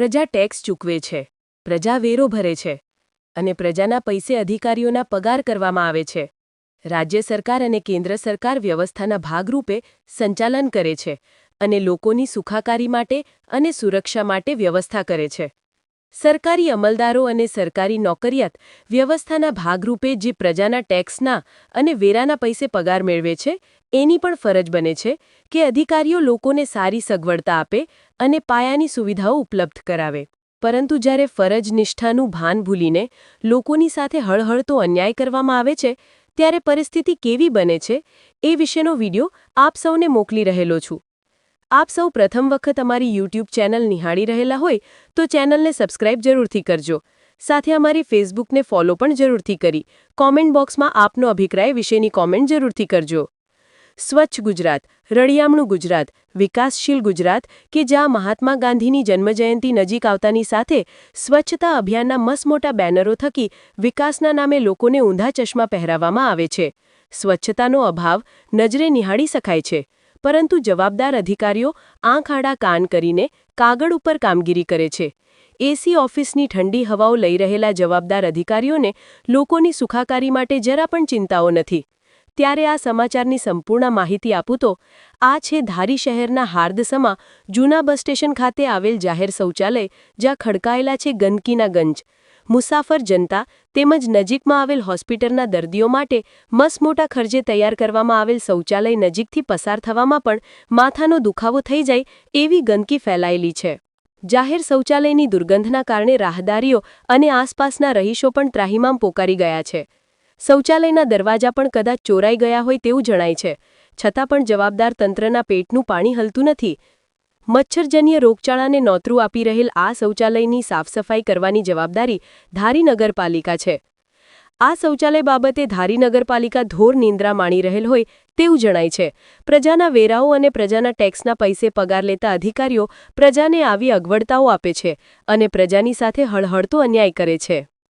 પ્રજા ટેક્સ ચૂકવે છે, પ્રજા વેરો ભરે છે અને પ્રજાના પૈસે અધિકારીઓના પગાર કરવામાં આવે છે. રાજ્ય સરકાર અને કેન્દ્ર સરકાર વ્યવસ્થાના ભાગરૂપે સંચાલન કરે છે અને લોકોની સુખાકારી માટે અને સુરક્ષા માટે વ્યવસ્થા કરે છે. સરકારી અમલદારો અને સરકારી નોકરિયાત વ્યવસ્થાના ભાગરૂપે જે પ્રજાના ટેક્સના અને વેરાના પૈસે પગાર મેળવે છે એની પણ ફરજ બને છે કે અધિકારીઓ લોકોને સારી સગવડતા આપે અને પાયાની સુવિધાઓ ઉપલબ્ધ કરાવે. પરંતુ જ્યારે ફરજ નિષ્ઠાનું ભાન ભૂલીને લોકોની સાથે હળહળતો અન્યાય કરવામાં આવે છે, ત્યારે પરિસ્થિતિ કેવી બને છે એ વિશેનો વિડિયો આપ સૌને મોકલી રહેલો છું. આપ સૌ પ્રથમ વખત અમારી યુટ્યુબ ચેનલ નિહાળી રહેલા હોય તો ચેનલને સબસ્ક્રાઇબ જરૂરથી કરજો. સાથે અમારી ફેસબુકને ફોલો પણ જરૂરથી કરી. કોમેન્ટ બોક્સમાં આપનો અભિપ્રાય વિશેની કોમેન્ટ જરૂરથી કરજો. સ્વચ્છ ગુજરાત, રળિયામણું ગુજરાત, વિકાસશીલ ગુજરાત કે જ્યાં મહાત્મા ગાંધીની જન્મજયંતિ નજીક આવતાની સાથે સ્વચ્છતા અભિયાનના મસમોટા બેનરો થકી વિકાસના નામે લોકોને ઊંધા ચશ્મા પહેરાવવામાં આવે છે. સ્વચ્છતાનો અભાવ નજરે નિહાળી શકાય છે, પરંતુ જવાબદાર અધિકારીઓ આંખ આડા કાન કરીને કાગળ ઉપર કામગીરી કરે છે. એસી ઓફિસની ઠંડી હવાઓ લઈ રહેલા જવાબદાર અધિકારીઓને લોકોની સુખાકારી માટે જરા પણ ચિંતાઓ નથી. ત્યારે આ સમાચારની સંપૂર્ણ માહિતી આપું તો, આ છે ધારી શહેરના હાર્દસમા જૂના બસ સ્ટેશન ખાતે આવેલ જાહેર શૌચાલય, જ્યાં ખડકાયેલા છે ગંદકીના ગંજ. મુસાફર જનતા તેમજ નજીકમાં આવેલ હોસ્પિટલના દર્દીઓ માટે મસમોટા ખર્ચે તૈયાર કરવામાં આવેલ શૌચાલય નજીકથી પસાર થવામાં પણ માથાનો દુખાવો થઈ જાય એવી ગંદકી ફેલાયેલી છે. જાહેર શૌચાલયની દુર્ગંધના કારણે રાહદારીઓ અને આસપાસના રહીશો પણ ત્રાહિમામ પોકારી ગયા છે. શૌચાલયના દરવાજા પણ કદાચ ચોરાઈ ગયા હોય તેવું જણાય છે. છતાં પણ જવાબદાર તંત્રના પેટનું પાણી હલતું નથી. મચ્છરજન્ય રોગચાળાને નોતરું આપી રહેલ આ શૌચાલયની સાફસફાઈ કરવાની જવાબદારી ધારી નગરપાલિકા છે. આ શૌચાલય બાબતે ધારી નગરપાલિકા ધોર નિંદ્રા માણી રહેલ હોય તેવું જણાય છે. પ્રજાના વેરાઓ અને પ્રજાના ટેક્સના પૈસે પગાર લેતા અધિકારીઓ પ્રજાને આવી અગવડતાઓ આપે છે અને પ્રજાની સાથે હળહળતો અન્યાય કરે છે.